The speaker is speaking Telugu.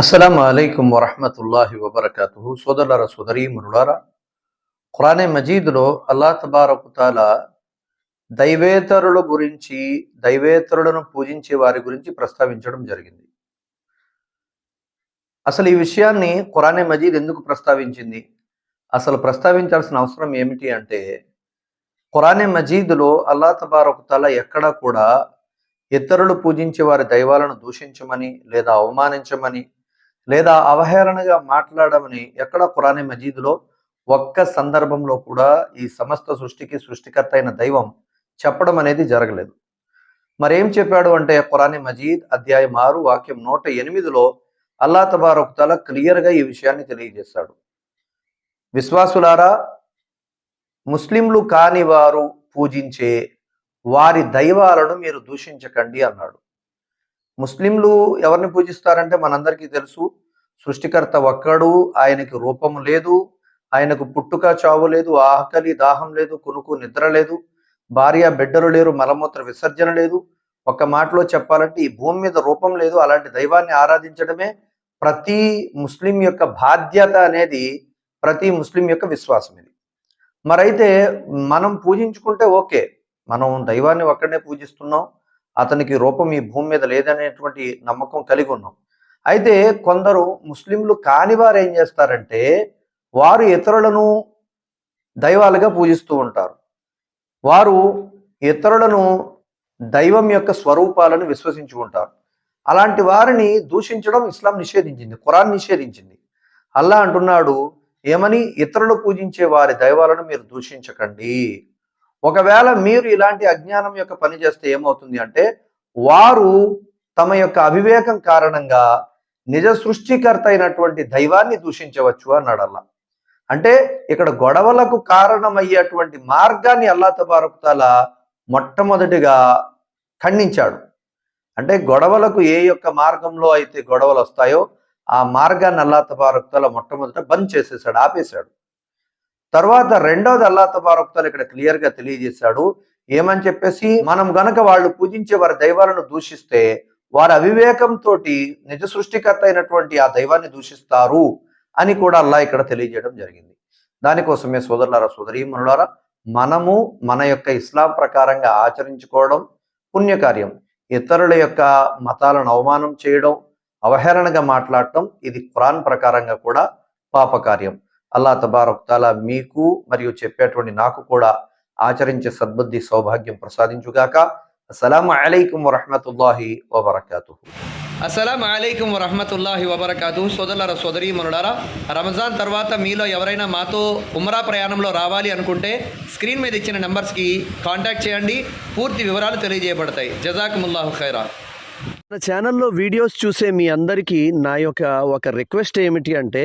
అస్సలం అయికం వరహమతుల్లాహి వబర్కతు సోదరులారా సోదరీ మురులారా ఖురానే మజీద్లో అల్లా తబారకుతాల దైవేతరుల గురించి దైవేతరులను పూజించే వారి గురించి ప్రస్తావించడం జరిగింది. అసలు ఈ విషయాన్ని ఖురానే మజీద్ ఎందుకు ప్రస్తావించింది? అసలు ప్రస్తావించాల్సిన అవసరం ఏమిటి అంటే ఖురానే మజీద్లో అల్లా తబారకుతాల ఎక్కడా కూడా ఇతరులు పూజించే వారి దైవాలను దూషించమని లేదా అవమానించమని లేదా అవహేళనగా మాట్లాడమని ఎక్కడ ఖురానే మజీదులో ఒక్క సందర్భంలో కూడా ఈ సమస్త సృష్టికి సృష్టికర్త అయిన దైవం చెప్పడం అనేది జరగలేదు. మరేం చెప్పాడు అంటే ఖురానే మజీద్ అధ్యాయం ఆరు వాక్యం నూట ఎనిమిదిలో అల్లా తబారకుతాల క్లియర్గా ఈ విషయాన్ని తెలియజేశాడు. విశ్వాసులారా ముస్లింలు కాని వారు పూజించే వారి దైవాలను మీరు దూషించకండి అన్నాడు. ముస్లింలు ఎవరిని పూజిస్తారంటే మనందరికీ తెలుసు సృష్టికర్త ఒక్కడు ఆయనకి రూపము లేదు ఆయనకు పుట్టుక చావు లేదు ఆకలి దాహం లేదు కునుకు నిద్ర లేదు భార్య బిడ్డలు లేరు మలమూత్ర విసర్జన లేదు. ఒక మాటలో చెప్పాలంటే ఈ భూమి మీద రూపం లేదు అలాంటి దైవాన్ని ఆరాధించడమే ప్రతి ముస్లిం యొక్క బాధ్యత అనేది ప్రతి ముస్లిం యొక్క విశ్వాసం ఇది. మరైతే మనం పూజించుకుంటే ఓకే మనం దైవాన్ని ఒక్కడనే పూజిస్తున్నాం అతనికి రూపం ఈ భూమి మీద లేదనేటువంటి నమ్మకం కలిగి ఉన్నాం. అయితే కొందరు ముస్లింలు కాని వారు ఏం చేస్తారంటే వారు ఇతరులను దైవాలుగా పూజిస్తూ ఉంటారు. వారు ఇతరులను దైవం యొక్క స్వరూపాలను విశ్వసించి ఉంటారు. అలాంటి వారిని దూషించడం ఇస్లాం నిషేధించింది ఖురాన్ నిషేధించింది. అల్లా అంటున్నాడు ఏమని? ఇతరులు పూజించే వారి దైవాలను మీరు దూషించకండి. ఒకవేళ మీరు ఇలాంటి అజ్ఞానం యొక్క పని చేస్తే ఏమవుతుంది అంటే వారు తమ యొక్క అవివేకం కారణంగా నిజ సృష్టికర్త అయినటువంటి దైవాన్ని దూషించవచ్చు అన్నాడు అల్లా. అంటే ఇక్కడ గొడవలకు కారణమయ్యేటువంటి మార్గాన్ని అల్లా తబారకుతాల మొట్టమొదటిగా ఖండించాడు. అంటే గొడవలకు ఏ యొక్క మార్గంలో అయితే గొడవలు వస్తాయో ఆ మార్గాన్ని అల్లా తబారకుతాల మొట్టమొదట బంద్ చేసేసాడు ఆపేశాడు. తర్వాత రెండవది అల్లా తబారకుతాలు ఇక్కడ క్లియర్గా తెలియజేశాడు. ఏమని చెప్పేసి మనం గనక వాళ్ళు పూజించే వారి దైవాలను దూషిస్తే వారి అవివేకంతో నిజ సృష్టికర్త అయినటువంటి ఆ దైవాన్ని దూషిస్తారు అని కూడా అల్లా ఇక్కడ తెలియజేయడం జరిగింది. దానికోసమే సోదరులారా సోదరీమనులారా మనము మన యొక్క ఇస్లాం ప్రకారంగా ఆచరించుకోవడం పుణ్యకార్యం. ఇతరుల యొక్క మతాలను అవమానం చేయడం అవహేళనగా మాట్లాడటం ఇది ఖురాన్ ప్రకారంగా కూడా పాపకార్యం. అల్లా తబారొక్తాలా మీకు మరియు చెప్పేటువంటి నాకు కూడా ఆచరించే సద్బుద్ధి సౌభాగ్యం ప్రసాదించుగాక అస్సలం అలైకుం వరహమతుల్లాహి వబర్కాతు అస్సలం అయికం వరహమతుల్లాహి వబర్కాతు సోదరులారా సోదరి మనులారా రంజాన్ తర్వాత మీలో ఎవరైనా మాతో ఉమ్రా ప్రయాణంలో రావాలి అనుకుంటే స్క్రీన్ మీద ఇచ్చిన నెంబర్స్కి కాంటాక్ట్ చేయండి. పూర్తి వివరాలు తెలియజేయబడతాయి. జజాకుముల్లాహు ఖైరా. మన ఛానల్లో వీడియోస్ చూసే మీ అందరికీ నా యొక్క ఒక రిక్వెస్ట్ ఏమిటి అంటే